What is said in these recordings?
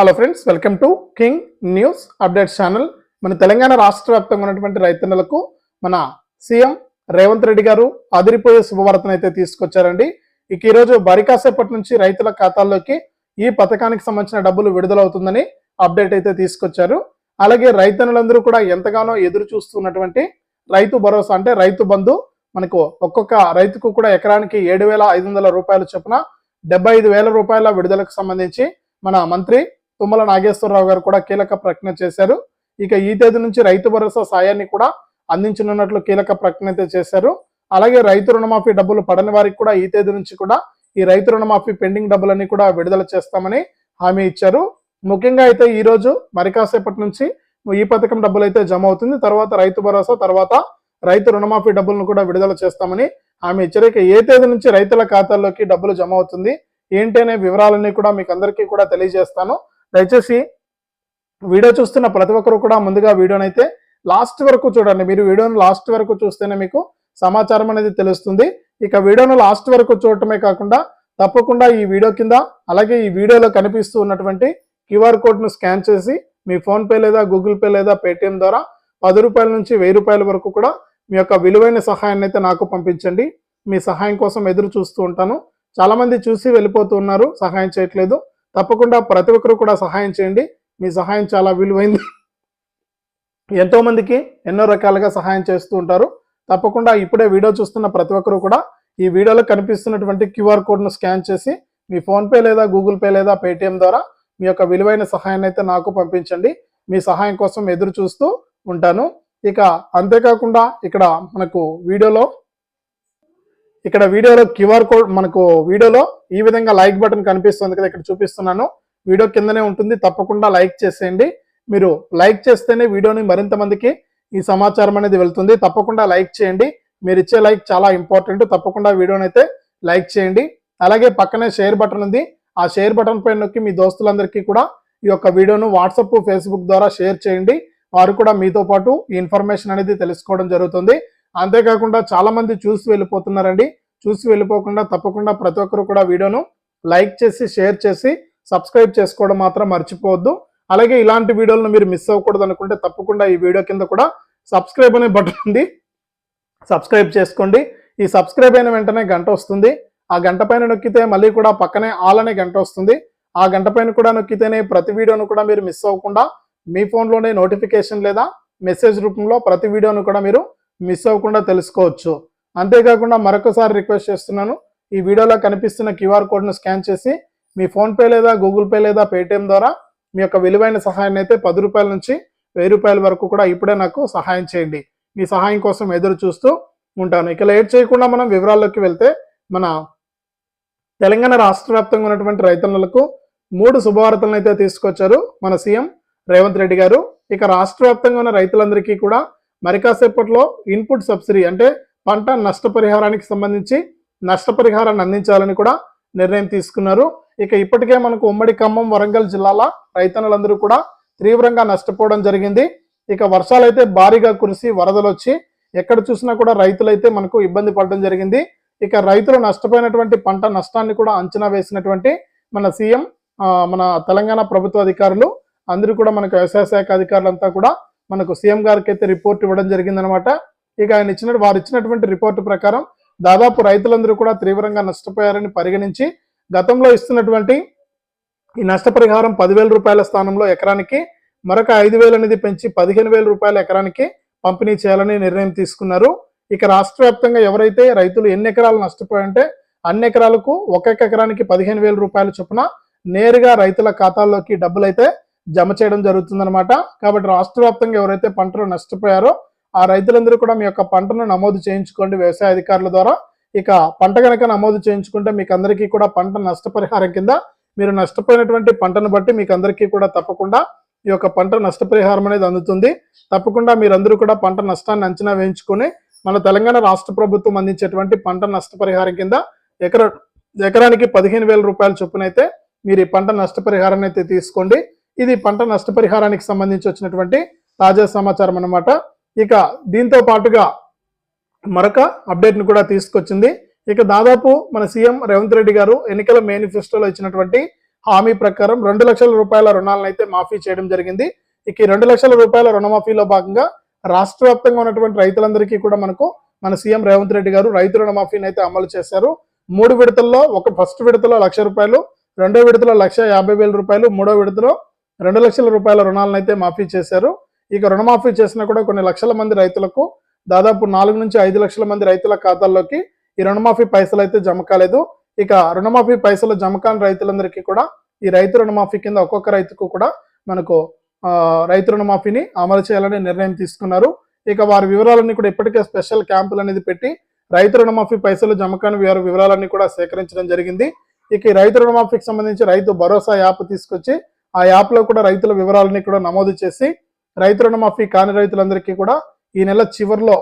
Hello friends welcome to King news updates channel మన తెలంగాణ రాష్ట్ర వ్యాప్తంగా ఉన్నటువంటి రైతన్నలకు మన సీఎం రేవంత్ రెడ్డి గారు అదిరిపోయే శుభవార్తను అయితే తీసుకొచ్చారండి. ఇక ఈరోజు బరికాసేపటి నుంచి రైతుల ఖాతాల్లోకి ఈ పథకానికి సంబంధించిన డబ్బులు విడుదలవుతుందని అప్డేట్ అయితే తీసుకొచ్చారు. అలాగే రైతన్నులందరూ కూడా ఎంతగానో ఎదురు చూస్తున్నటువంటి రైతు భరోసా అంటే రైతు బంధు మనకు ఒక్కొక్క రైతుకు కూడా ఎకరానికి ఏడు వేల ఐదు వందల రూపాయల చొప్పున డెబ్బై ఐదు వేల రూపాయల విడుదలకు సంబంధించి మన మంత్రి తుమ్మల నాగేశ్వరరావు గారు కూడా కీలక ప్రకటన చేశారు. ఇక ఈ తేదీ నుంచి రైతు భరోసా సాయాన్ని కూడా అందించనున్నట్లు కీలక ప్రకటన అయితే చేశారు. అలాగే రైతు రుణమాఫీ డబ్బులు పడని వారికి కూడా ఈ తేదీ నుంచి కూడా ఈ రైతు రుణమాఫీ పెండింగ్ డబ్బులన్నీ కూడా విడుదల చేస్తామని హామీ ఇచ్చారు. ముఖ్యంగా అయితే ఈ రోజు మరి కాసేపటి నుంచి ఈ పథకం డబ్బులు అయితే జమ అవుతుంది. తర్వాత రైతు భరోసా తర్వాత రైతు రుణమాఫీ డబ్బులను కూడా విడుదల చేస్తామని హామీ ఇచ్చారు. ఇక ఏ తేదీ నుంచి రైతుల ఖాతాల్లోకి డబ్బులు జమ అవుతుంది ఏంటి అనే వివరాలన్నీ కూడా మీకు అందరికీ కూడా తెలియజేస్తాను. దయచేసి వీడియో చూస్తున్న ప్రతి ఒక్కరు కూడా ముందుగా వీడియోని అయితే లాస్ట్ వరకు చూడండి. మీరు వీడియోను లాస్ట్ వరకు చూస్తేనే మీకు సమాచారం అనేది తెలుస్తుంది. ఇక వీడియోను లాస్ట్ వరకు చూడటమే కాకుండా తప్పకుండా ఈ వీడియో కింద అలాగే ఈ వీడియోలో కనిపిస్తూ ఉన్నటువంటి క్యూఆర్ కోడ్ను స్కాన్ చేసి మీ ఫోన్పే లేదా గూగుల్ పే లేదా పేటిఎం ద్వారా పది రూపాయల నుంచి వెయ్యి రూపాయల వరకు కూడా మీ యొక్క విలువైన సహాయాన్ని అయితే నాకు పంపించండి. మీ సహాయం కోసం ఎదురు చూస్తూ ఉంటాను. చాలామంది చూసి వెళ్ళిపోతూ ఉన్నారు. సహాయం చేయట్లేదు. తప్పకుండా ప్రతి ఒక్కరు కూడా సహాయం చేయండి. మీ సహాయం చాలా విలువైంది. ఎంతోమందికి ఎన్నో రకాలుగా సహాయం చేస్తూ ఉంటారు. తప్పకుండా ఇప్పుడే వీడియో చూస్తున్న ప్రతి ఒక్కరు కూడా ఈ వీడియోలో కనిపిస్తున్నటువంటి క్యూఆర్ కోడ్ను స్కాన్ చేసి మీ ఫోన్పే లేదా గూగుల్ పే లేదా పేటిఎం ద్వారా మీ యొక్క విలువైన సహాయాన్ని అయితే నాకు పంపించండి. మీ సహాయం కోసం ఎదురు చూస్తూ ఉంటాను. ఇక అంతేకాకుండా ఇక్కడ మనకు వీడియోలో ఇక్కడ వీడియోలో క్యూఆర్ కోడ్ మనకు వీడియోలో ఈ విధంగా లైక్ బటన్ కనిపిస్తుంది కదా ఇక్కడ చూపిస్తున్నాను. వీడియో కిందనే ఉంటుంది తప్పకుండా లైక్ చేసేయండి. మీరు లైక్ చేస్తేనే వీడియోని మరింత మందికి ఈ సమాచారం అనేది వెళ్తుంది. తప్పకుండా లైక్ చేయండి. మీరు ఇచ్చే లైక్ చాలా ఇంపార్టెంట్. తప్పకుండా వీడియోని అయితే లైక్ చేయండి. అలాగే పక్కనే షేర్ బటన్ ఉంది. ఆ షేర్ బటన్ పైన నొక్కి మీ దోస్తులందరికీ కూడా ఈ యొక్క వీడియోను వాట్సప్ ఫేస్బుక్ ద్వారా షేర్ చేయండి. వారు కూడా మీతో పాటు ఈ ఇన్ఫర్మేషన్ అనేది తెలుసుకోవడం జరుగుతుంది. అంతేకాకుండా చాలా మంది చూసి వెళ్ళిపోతున్నారండి. చూసి వెళ్ళిపోకుండా తప్పకుండా ప్రతి ఒక్కరు కూడా వీడియోను లైక్ చేసి షేర్ చేసి సబ్స్క్రైబ్ చేసుకోవడం మాత్రం మర్చిపోవద్దు. అలాగే ఇలాంటి వీడియోలను మీరు మిస్ అవ్వకూడదు అనుకుంటే తప్పకుండా ఈ వీడియో కింద కూడా సబ్స్క్రైబ్ అనే బటన్ ఉంది. సబ్స్క్రైబ్ చేసుకోండి. ఈ సబ్స్క్రైబ్ అయిన వెంటనే గంట వస్తుంది. ఆ గంట పైన నొక్కితే మళ్ళీ కూడా పక్కనే ఆల్ అనే గంట వస్తుంది. ఆ గంట పైన కూడా నొక్కితేనే ప్రతి వీడియోను కూడా మీరు మిస్ అవ్వకుండా మీ ఫోన్లోనే నోటిఫికేషన్ లేదా మెసేజ్ రూపంలో ప్రతి వీడియోను కూడా మీరు మిస్ అవ్వకుండా తెలుసుకోవచ్చు. అంతేకాకుండా మరొకసారి రిక్వెస్ట్ చేస్తున్నాను ఈ వీడియోలో కనిపిస్తున్న క్యూఆర్ కోడ్ను స్కాన్ చేసి మీ ఫోన్పే లేదా గూగుల్ పే లేదా పేటిఎం ద్వారా మీ యొక్క విలువైన సహాయాన్ని అయితే పది రూపాయల నుంచి వెయ్యి రూపాయల వరకు కూడా ఇప్పుడే నాకు సహాయం చేయండి. మీ సహాయం కోసం ఎదురు చూస్తూ ఉంటాను. ఇక లేట్ చేయకుండా మనం వివరాల్లోకి వెళ్తే మన తెలంగాణ రాష్ట్ర వ్యాప్తంగా ఉన్నటువంటి రైతన్నలకు మూడు శుభవార్తలను అయితే తీసుకొచ్చారు మన సీఎం రేవంత్ రెడ్డి గారు. ఇక రాష్ట్ర వ్యాప్తంగా ఉన్న రైతులందరికీ కూడా మరి కాసేపట్లో ఇన్పుట్ సబ్సిడీ అంటే పంట నష్టపరిహారానికి సంబంధించి నష్టపరిహారాన్ని అందించాలని కూడా నిర్ణయం తీసుకున్నారు. ఇక ఇప్పటికే మనకు ఉమ్మడి ఖమ్మం వరంగల్ జిల్లాల రైతన్నులందరూ కూడా తీవ్రంగా నష్టపోవడం జరిగింది. ఇక వర్షాలు అయితే భారీగా కురిసి వరదలు వచ్చి ఎక్కడ చూసినా కూడా రైతులైతే మనకు ఇబ్బంది పడడం జరిగింది. ఇక రైతులు నష్టపోయినటువంటి పంట నష్టాన్ని కూడా అంచనా వేసినటువంటి మన సీఎం మన తెలంగాణ ప్రభుత్వ అధికారులు అందరూ కూడా మనకు వ్యవసాయ శాఖ అధికారులంతా కూడా మనకు సీఎం గారికి అయితే రిపోర్ట్ ఇవ్వడం జరిగిందనమాట. ఇక ఆయన ఇచ్చిన వారు ఇచ్చినటువంటి రిపోర్టు ప్రకారం దాదాపు రైతులందరూ కూడా తీవ్రంగా నష్టపోయారని పరిగణించి గతంలో ఇస్తున్నటువంటి ఈ నష్టపరిహారం పదివేల రూపాయల స్థానంలో ఎకరానికి మరొక ఐదు వేలు అనేది పెంచి పదిహేను వేల రూపాయల ఎకరానికి పంపిణీ చేయాలని నిర్ణయం తీసుకున్నారు. ఇక రాష్ట్ర వ్యాప్తంగా ఎవరైతే రైతులు ఎన్ని ఎకరాలు నష్టపోయంటే అన్ని ఎకరాలకు ఒక్కొక్క ఎకరానికి పదిహేను వేల రూపాయల చొప్పున నేరుగా రైతుల ఖాతాల్లోకి డబ్బులు అయితే జమ చేయడం జరుగుతుందన్నమాట. కాబట్టి రాష్ట్ర వ్యాప్తంగా ఎవరైతే పంటలు నష్టపోయారో ఆ రైతులందరూ కూడా మీ యొక్క పంటను నమోదు చేయించుకోండి వ్యవసాయ అధికారుల ద్వారా. ఇక పంట కనుక నమోదు చేయించుకుంటే మీకు అందరికీ కూడా పంట నష్టపరిహారం కింద మీరు నష్టపోయినటువంటి పంటను బట్టి మీకు అందరికీ కూడా తప్పకుండా ఈ యొక్క పంట నష్టపరిహారం అనేది అందుతుంది. తప్పకుండా మీరందరూ కూడా పంట నష్టాన్ని అంచనా వేయించుకొని మన తెలంగాణ రాష్ట్ర ప్రభుత్వం అందించేటువంటి పంట నష్టపరిహారం కింద ఎకర ఎకరానికి పదిహేను వేల రూపాయల చొప్పున అయితే మీరు ఈ పంట నష్టపరిహారాన్ని అయితే తీసుకోండి. ఇది పంట నష్టపరిహారానికి సంబంధించి వచ్చినటువంటి తాజా సమాచారం అన్నమాట. ఇక దీంతో పాటుగా మరొక అప్డేట్ను కూడా తీసుకొచ్చింది. ఇక దాదాపు మన సీఎం రేవంత్ రెడ్డి గారు ఎన్నికల మేనిఫెస్టోలో ఇచ్చినటువంటి హామీ ప్రకారం రెండు లక్షల రూపాయల రుణాలను అయితే మాఫీ చేయడం జరిగింది. ఇక ఈ రెండు లక్షల రూపాయల రుణమాఫీలో భాగంగా రాష్ట్ర వ్యాప్తంగా ఉన్నటువంటి రైతులందరికీ కూడా మనకు మన సీఎం రేవంత్ రెడ్డి గారు రైతు రుణమాఫీని అయితే అమలు చేశారు. మూడు విడతల్లో ఒక ఫస్ట్ విడతలో లక్ష రూపాయలు రెండో విడతలో లక్ష యాభై వేల రూపాయలు మూడో విడతలో రెండు లక్షల రూపాయల రుణాలను అయితే మాఫీ చేశారు. ఇక రుణమాఫీ చేసినా కూడా కొన్ని లక్షల మంది రైతులకు దాదాపు నాలుగు నుంచి ఐదు లక్షల మంది రైతుల ఖాతాల్లోకి ఈ రుణమాఫీ పైసలు అయితే జమ కాలేదు. ఇక రుణమాఫీ పైసలు జమ కాని రైతులందరికీ కూడా ఈ రైతు రుణమాఫీ కింద ఒక్కొక్క రైతుకు కూడా మనకు రైతు రుణమాఫీని అమలు చేయాలని నిర్ణయం తీసుకున్నారు. ఇక వారి వివరాలన్నీ కూడా ఇప్పటికే స్పెషల్ క్యాంపులు అనేది పెట్టి రైతు రుణమాఫీ పైసలు జమ కాని వారి వివరాలన్నీ కూడా సేకరించడం జరిగింది. ఇక ఈ రైతు రుణమాఫీకి సంబంధించి రైతు భరోసా యాప్ తీసుకొచ్చి ఆ యాప్లో కూడా రైతుల వివరాలని కూడా నమోదు చేసి రైతు రుణమాఫీ కాని రైతులందరికీ కూడా ఈ నెల చివరిలో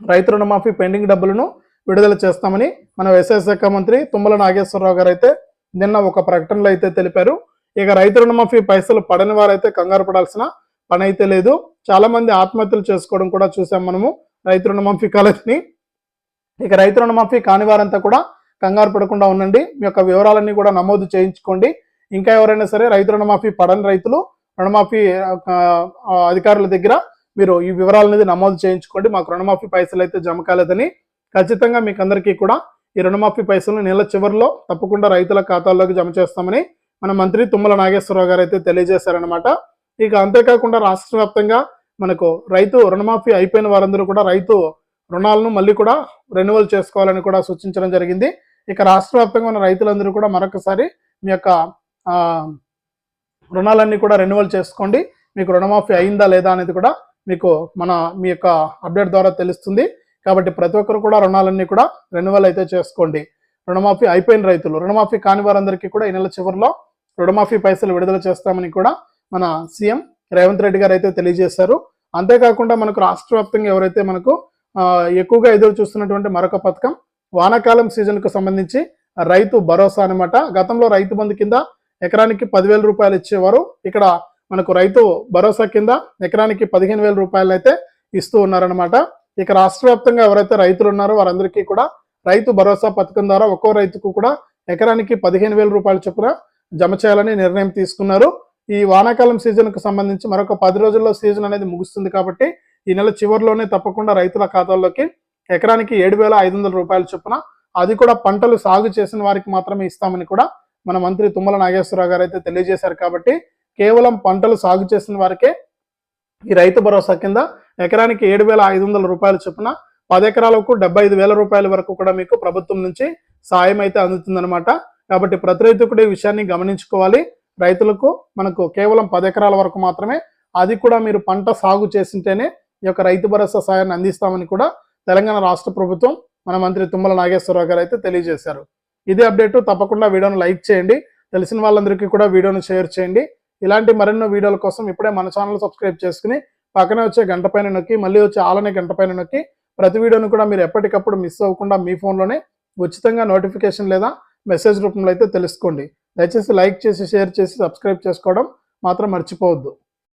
రైతు రుణమాఫీ పెండింగ్ డబ్బులను విడుదల చేస్తామని మన వ్యవసాయ శాఖ మంత్రి తుమ్మల నాగేశ్వరరావు గారు అయితే నిన్న ఒక ప్రకటనలో అయితే తెలిపారు. ఇక రైతు రుణమాఫీ పైసలు పడని వారైతే కంగారు పడాల్సిన పని అయితే లేదు. చాలా మంది ఆత్మహత్యలు చేసుకోవడం కూడా చూసాం మనము రైతు రుణమాఫీ కాలేదని. ఇక రైతు రుణమాఫీ కాని వారంతా కూడా కంగారు పడకుండా ఉండండి. మీ యొక్క వివరాలన్నీ కూడా నమోదు చేయించుకోండి. ఇంకా ఎవరైనా సరే రైతు రుణమాఫీ పడని రైతులు రుణమాఫీ అధికారుల దగ్గర మీరు ఈ వివరాలు అనేది నమోదు చేయించుకోండి. మాకు రుణమాఫీ పైసలు అయితే జమ కాలేదని ఖచ్చితంగా మీకు అందరికీ కూడా ఈ రుణమాఫీ పైసలు నెల చివరిలో తప్పకుండా రైతుల ఖాతాల్లోకి జమ చేస్తామని మన మంత్రి తుమ్మల నాగేశ్వరరావు గారు అయితే తెలియజేశారనమాట ఇక అంతేకాకుండా రాష్ట్ర వ్యాప్తంగా మనకు రైతు రుణమాఫీ అయిపోయిన వారందరూ కూడా రైతు రుణాలను మళ్ళీ కూడా రెన్యువల్ చేసుకోవాలని కూడా సూచించడం జరిగింది. ఇక రాష్ట్ర వ్యాప్తంగా ఉన్న రైతులందరూ కూడా మరొకసారి మీ యొక్క రుణాలన్నీ కూడా రెన్యువల్ చేసుకోండి. మీకు రుణమాఫీ అయిందా లేదా అనేది కూడా మీకు మన మీ యొక్క అప్డేట్ ద్వారా తెలుస్తుంది. కాబట్టి ప్రతి ఒక్కరు కూడా రుణాలన్నీ కూడా రెన్యువల్ అయితే చేసుకోండి. రుణమాఫీ అయిపోయిన రైతులు రుణమాఫీ కాని వారందరికీ కూడా ఈ నెల చివరిలో రుణమాఫీ పైసలు విడుదల చేస్తామని కూడా మన సీఎం రేవంత్ రెడ్డి గారు అయితే తెలియజేశారు. అంతేకాకుండా మనకు రాష్ట్ర వ్యాప్తంగా ఎవరైతే మనకు ఎక్కువగా ఎదురు చూస్తున్నటువంటి మరొక పథకం వానాకాలం సీజన్కు సంబంధించి రైతు భరోసా అన్నమాట. గతంలో రైతు బంధు కింద ఎకరానికి పదివేల రూపాయలు ఇచ్చేవారు. ఇక్కడ మనకు రైతు భరోసా కింద ఎకరానికి పదిహేను వేల రూపాయలు అయితే ఇస్తూ ఉన్నారనమాట ఇక రాష్ట్ర వ్యాప్తంగా ఎవరైతే రైతులు ఉన్నారో వారందరికీ కూడా రైతు భరోసా పథకం ద్వారా ఒక్కో రైతుకు కూడా ఎకరానికి పదిహేను వేల రూపాయల చొప్పున జమ చేయాలని నిర్ణయం తీసుకున్నారు. ఈ వానాకాలం సీజన్కు సంబంధించి మరొక పది రోజుల్లో సీజన్ అనేది ముగుస్తుంది కాబట్టి ఈ నెల చివరిలోనే తప్పకుండా రైతుల ఖాతాల్లోకి ఎకరానికి ఏడు వేల ఐదు వందల రూపాయల చొప్పున అది కూడా పంటలు సాగు చేసిన వారికి మాత్రమే ఇస్తామని కూడా మన మంత్రి తుమ్మల నాగేశ్వరరావు గారు అయితే తెలియజేశారు కాబట్టి కేవలం పంటలు సాగు చేసిన వారికే ఈ రైతు భరోసా కింద ఎకరానికి ఏడు వేల ఐదు వందల రూపాయల చొప్పున పది ఎకరాలకు డెబ్బై ఐదు వేల రూపాయల వరకు కూడా మీకు ప్రభుత్వం నుంచి సాయం అయితే అందుతుందన్నమాట. కాబట్టి ప్రతి రైతు కూడా ఈ విషయాన్ని గమనించుకోవాలి. రైతులకు మనకు కేవలం పది ఎకరాల వరకు మాత్రమే అది కూడా మీరు పంట సాగు చేసింటేనే ఈ యొక్క రైతు భరోసా సాయాన్ని అందిస్తామని కూడా తెలంగాణ రాష్ట్ర ప్రభుత్వం మన మంత్రి తుమ్మల నాగేశ్వరరావు గారు అయితే తెలియజేశారు. ఇదే అప్డేట్ తప్పకుండా వీడియోను లైక్ చేయండి. తెలిసిన వాళ్ళందరికీ కూడా వీడియోను షేర్ చేయండి. ఇలాంటి మరెన్నో వీడియోల కోసం ఇప్పుడే మన ఛానల్ సబ్స్క్రైబ్ చేసుకుని పక్కనే వచ్చే గంట పైన నొక్కి మళ్ళీ వచ్చే ఆలనే గంట పైన నొక్కి ప్రతి వీడియోను కూడా మీరు ఎప్పటికప్పుడు మిస్ అవ్వకుండా మీ ఫోన్లోనే ఉచితంగా నోటిఫికేషన్ లేదా మెసేజ్ రూపంలో అయితే తెలుసుకోండి. దయచేసి లైక్ చేసి షేర్ చేసి సబ్స్క్రైబ్ చేసుకోవడం మాత్రం మర్చిపోవద్దు.